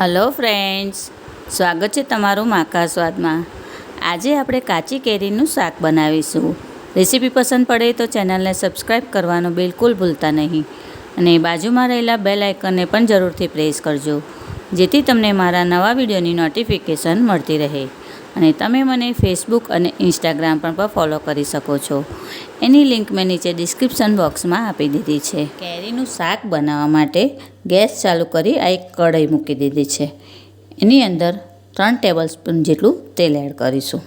Hello friends, સ્વાગત છે તમારું માકા સ્વાદમાં. આજે આપણે કાચી કેરીનું શાક બનાવીશું. રેસીપી પસંદ પડે તો ચેનલને સબસ્ક્રાઈબ કરવાનું બિલકુલ ભૂલતા નહીં. અને બાજુમાં રહેલા બેલ આઇકનને પણ જરૂરથી પ્રેસ કરજો, જેથી તમને મારા નવા વિડીયોની નોટિફિકેશન મળતી રહે. અને તમે મને ફેસબુક અને ઇન્સ્ટાગ્રામ પર પણ ફોલો કરી શકો છો. એની લિંક મેં નીચે ડિસ્ક્રિપ્શન બોક્સમાં આપી દીધી છે. કેરીનું શાક બનાવવા માટે ગેસ ચાલુ કરી આ એક કઢાઈ મૂકી દીધી છે. એની અંદર ત્રણ ટેબલ સ્પૂન જેટલું તેલ એડ કરીશું.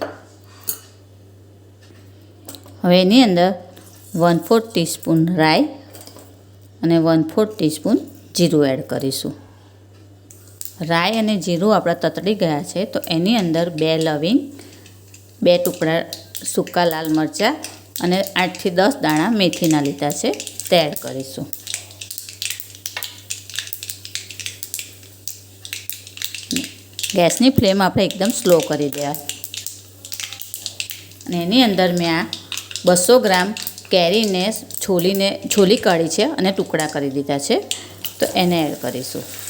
હવે એની અંદર વન ફોર્થ ટીસ્પૂન રાઈ અને વન ફોર્થ ટીસ્પૂન જીરું એડ કરીશું. રાઈ અને જીરું આપણા તતડી ગયા છે, તો એની અંદર બે લવિંગ, બે ટુકડા સૂકા લાલ મરચાં અને આઠથી દસ દાણા મેથીના લીધા છે, તે કરીશું. ગેસની ફ્લેમ આપણે એકદમ સ્લો કરી દેવા. અને એની અંદર મેં આ બસો ગ્રામ કેરીને છોલીને, છોલી કાઢી છે અને ટુકડા કરી દીધા છે, તો એને એડ કરીશું.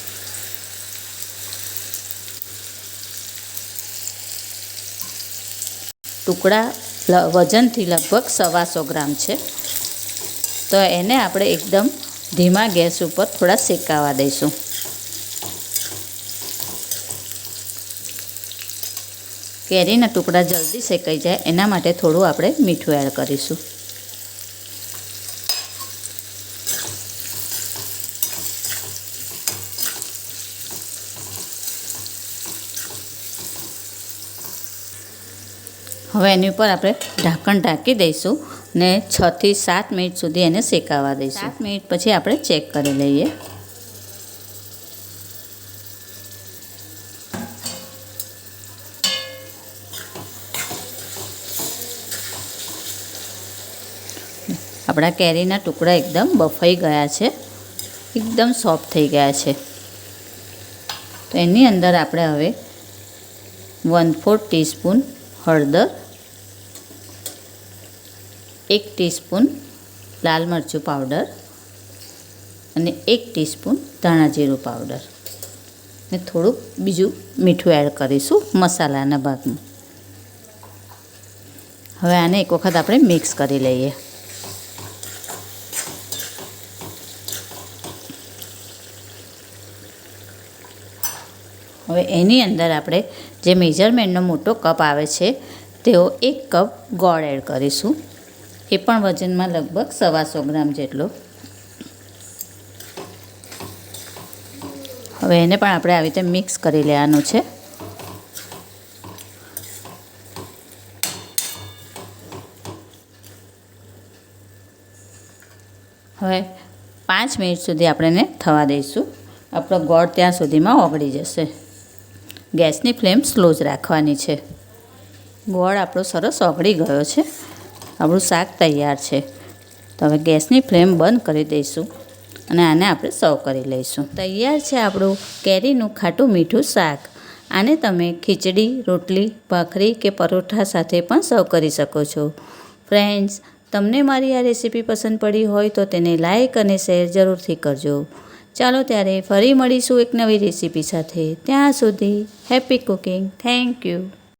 ટુકડા વજનથી લગભગ સવાસો ગ્રામ છે. તો એને આપણે એકદમ ધીમા ગેસ ઉપર થોડા શેકાવા દઈશું. કેરીના ટુકડા જલ્દી શેકાઈ જાય, એના માટે થોડું આપણે મીઠું એડ કરીશું. હવે એની ઉપર આપણે ઢાંકણ ઢાંકી દઈશું ને છથી સાત મિનિટ સુધી એને શેકાવા દઈશું. સાત મિનિટ પછી આપણે ચેક કરી લઈએ. આપણા કેરીના ટુકડા એકદમ બફાઈ ગયા છે. એકદમ સોફ્ટ થઈ ગયા છે. તો એની અંદર આપણે હવે વન ફોર ટીસ્પૂન હળદર એક ટીસ્પૂન લાલ મરચું પાવડર અને એક ટીસ્પૂન ધાણા જીરું પાવડર. ને થોડુંક બીજું મીઠું એડ કરીશું મસાલાના ભાગમાં. હવે આને એક વખત આપણે મિક્સ કરી લઈએ. હવે એની અંદર આપણે જે મેજરમેન્ટનો મોટો કપ આવે છે તેઓ એક કપ ગોળ એડ કરીશું. એ પણ વજનમાં લગભગ સવાસો ગ્રામ જેટલો. હવે એને પણ આપણે આવી રીતે મિક્સ કરી લેવાનું છે. હવે પાંચ મિનિટ સુધી આપણે એને થવા દઈશું. આપણો ગોળ ત્યાં સુધીમાં ઓગળી જશે. ગેસની ફ્લેમ સ્લો જ રાખવાની છે. ગોળ આપણો સરસ ઓગળી ગયો છે. આપણું શાક તૈયાર છે. તો હવે ગેસની ફ્લેમ બંધ કરી દઈશું અને આને આપણે સર્વ કરી લઈશું. તૈયાર છે આપણું કેરીનું ખાટું મીઠું શાક. આને તમે ખીચડી, રોટલી, ભાખરી કે પરોઠા સાથે પણ સર્વ કરી શકો છો. ફ્રેન્ડ્સ, તમને મારી આ રેસીપી પસંદ પડી હોય તો તેને લાઇક અને શેર જરૂરથી કરજો. ચાલો ત્યારે ફરી મળીશું એક નવી રેસીપી સાથે. ત્યાં સુધી હેપી કુકિંગ. Thank you.